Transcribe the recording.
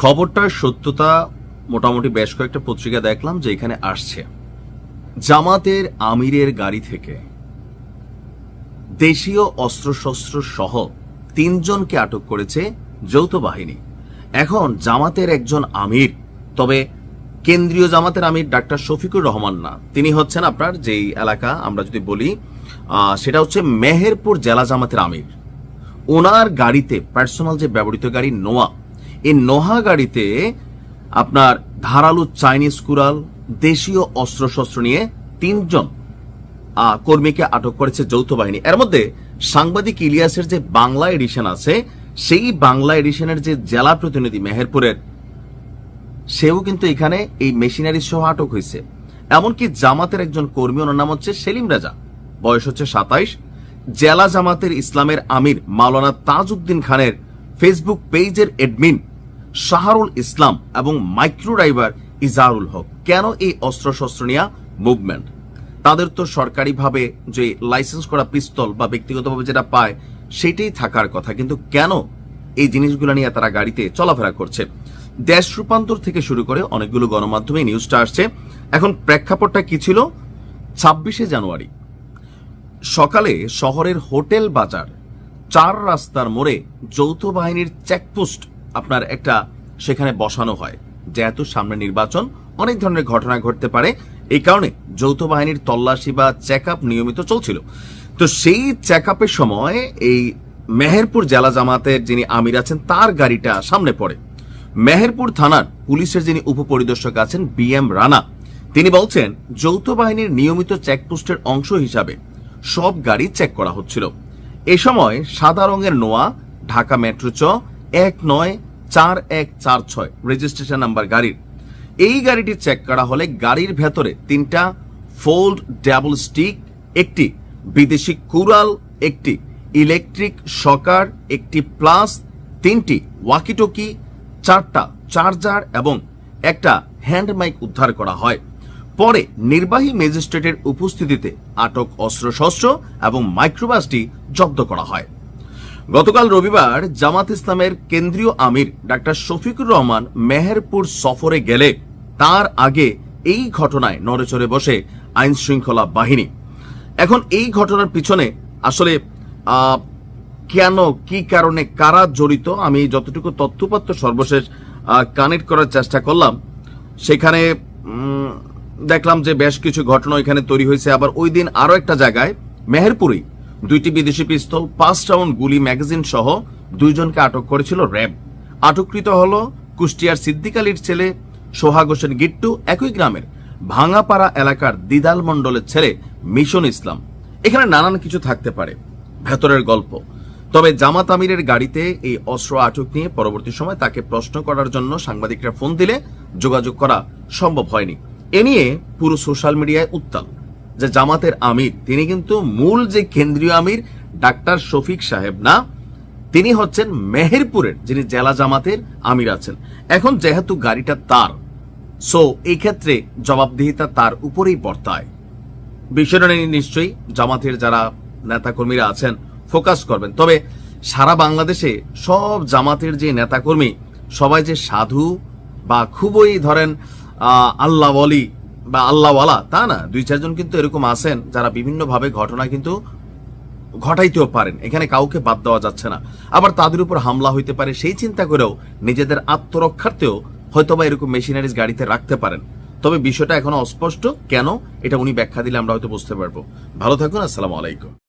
খবরটার সত্যতা মোটামুটি বেশ কয়েকটা পত্রিকা দেখলাম যে এখানে আসছে। জামাতের আমিরের গাড়ি থেকে দেশীয় অস্ত্রশস্ত্র সহ তিনজনকে আটক করেছে যৌথ বাহিনী। এখন জামাতের একজন আমির, তবে কেন্দ্রীয় জামাতের আমির ডাক্তার শফিকুর রহমান না। তিনি হচ্ছেন আপনার যেই এলাকা আমরা যদি বলি সেটা হচ্ছে মেহেরপুর জেলা জামাতের আমির। ওনার গাড়িতে পার্সোনাল যে ব্যবহৃত গাড়ি নোয়া এই নোহা গাড়িতে আপনার ধারালো চাইনিজ কুরাল দেশীয় অস্ত্রশস্ত্র নিয়ে তিনজন কর্মীকে আটক করেছে যৌথ বাহিনী। এর মধ্যে সাংবাদিক ইলিয়াসের যে বাংলা এডিশন আছে, সেই বাংলা এডিশনের যে জেলা প্রতিনিধি মেহেরপুরের, সেও কিন্তু এখানে এই মেশিনারি সহ আটক হয়েছে। এমনকি জামাতের একজন কর্মী, ওনার নাম হচ্ছে সেলিম রাজা। বয়স হচ্ছে সাতাইশ। জেলা জামাতের ইসলামের আমির মাওলানা তাজউদ্দিন খানের ফেসবুক পেজের এডমিন শাহরুল ইসলাম এবং মাইক্রো ড্রাইভার ইজারুল হক। কেন এই অস্ত্রশস্ত্র নেওয়া মুভমেন্ট? তাদের তো সরকারিভাবে যে লাইসেন্স করা পিস্তল বা ব্যক্তিগতভাবে যেটা পায়, সেটাই থাকার কথা। কিন্তু কেন এই জিনিসগুলো নিয়ে তারা গাড়িতে চলাফেরা করছে? দেশ রূপান্তর থেকে শুরু করে অনেকগুলো গণমাধ্যমে নিউজটা আসছে। এখন প্রেক্ষাপটটা কি ছিল? ছাব্বিশে জানুয়ারি। সকালে শহরের হোটেল বাজার, চার রাস্তার মোড়ে যৌথ বাহিনীর চেকপোস্ট আপনার একটা সেখানে বসানো হয়। যেহেতু সামনে নির্বাচন, অনেক ধরনের ঘটনা ঘটতে পারে। এই কারণে যৌথ বাহিনীর তল্লাশি বা চেক নিয়মিত চলছিল। তো সেই চেক সময় এই মেহেরপুর জেলা জামাতের যিনি আমির আছেন, তার গাড়িটা সামনে পড়ে। মেহেরপুর থানার পুলিশের যিনি উপপরিদর্শক আছেন বি এম রানা, তিনি বলছেন, যৌথ বাহিনীর নিয়মিত চেকপোস্টের অংশ হিসাবে সব গাড়ি চেক করা হচ্ছিল। এ সময় সাদা রঙের নোয়া, ঢাকা মেট্রো চ, এক নয় চার এক চার ছয় রেজিস্ট্রেশন নাম্বার গাড়ির। এই গাড়িটি চেক করা হলে গাড়ির ভেতরে তিনটা ফোল্ড ডাবল স্টিক একটি বিদেশি কুরাল একটি ইলেকট্রিক শকার একটি প্লাস তিনটি ওয়াকিটকি চারটা চার্জার এবং একটা হ্যান্ড মাইক উদ্ধার করা হয়। পরে নির্বাহী ম্যাজিস্ট্রেটের উপস্থিতিতে আটক অস্ত্রশস্ত্র এবং মাইক্রোবাসটি জব্দ করা হয়। গতকাল রবিবার জামাত ইসলামের কেন্দ্রীয় আমির ডাক্তার শফিকুর রহমান মেহেরপুর সফরে গেলে তার আগে এই ঘটনায় নড়েচড়ে বসে আইন শৃঙ্খলা বাহিনী। এখন এই ঘটনার পিছনে আসলে কেন, কি কারণে, কারা জড়িত, আমি যতটুকু তথ্যপাত্র সর্বশেষ কানেক্ট করার চেষ্টা করলাম। সেখানে দেখলাম যে বেশ কিছু ঘটনা এখানে তৈরি হয়েছে। আবার ওই দিন আরও একটা জায়গায় মেহেরপুরি দুইটি বিদেশি পিস্তল, পাঁচ রাউন্ড গুলি ম্যাগাজিন সহ দুইজনকে আটক করেছিল র্যাব। আটককৃত হল কুষ্টিয়ার সিদ্দিক আলীর ছেলে সোহাগ হোসেন গিট্টু, একই গ্রামের ভাঙাপাড়া এলাকার দিদাল মণ্ডলের ছেলে মিশন ইসলাম। এখানে নানান কিছু থাকতে পারে। ভেতরের গল্প। তবে জামাত আমিরের গাড়িতে এই অস্ত্র আটক নিয়ে পরবর্তী সময় তাকে প্রশ্ন করার জন্য সাংবাদিকরা ফোন দিলে যোগাযোগ করা সম্ভব হয়নি। এ নিয়ে পুরো সোশ্যাল মিডিয়ায় উত্তাল। যে জামাতের আমির, তিনি কিন্তু মূল যে কেন্দ্রীয় আমির, ডাক্তার শফিক সাহেব না, তিনি হচ্ছেন মেহেরপুরের যিনি জেলা জামাতের আমির আছেন। এখন যেহেতু গাড়িটা তার, সো এই ক্ষেত্রে জবাবদিহিতা তার উপরেই বর্তায়। বিষয়টা নিয়ে নিশ্চয়ই জামাতের যারা নেতাকর্মীরা আছেন, ফোকাস করবেন। তবে সারা বাংলাদেশে সব জামাতের যে নেতাকর্মী, সবাই যে সাধু বা খুবই ধরেন আল্লাহ বলি বা আল্লাহওয়ালা, তা না? দুই, চারজন কিন্তু এরকম আছেন যারা বিভিন্নভাবে ঘটনা কিন্তু ঘটাইতেও পারেন। এখানে কাউকে বাদ দেওয়া যাচ্ছে না। আবার তাদের উপর হামলা হইতে পারে, সেই চিন্তা করেও নিজেদের আত্মরক্ষার্থেও হয়তো বা এরকম মেশিনারিজ গাড়িতে রাখতে পারেন। তবে বিষয়টা এখনও অস্পষ্ট। কেন? এটা উনি ব্যাখ্যা দিলে আমরা হয়তো বুঝতে পারব। ভালো থাকুন, আসসালামু আলাইকুম।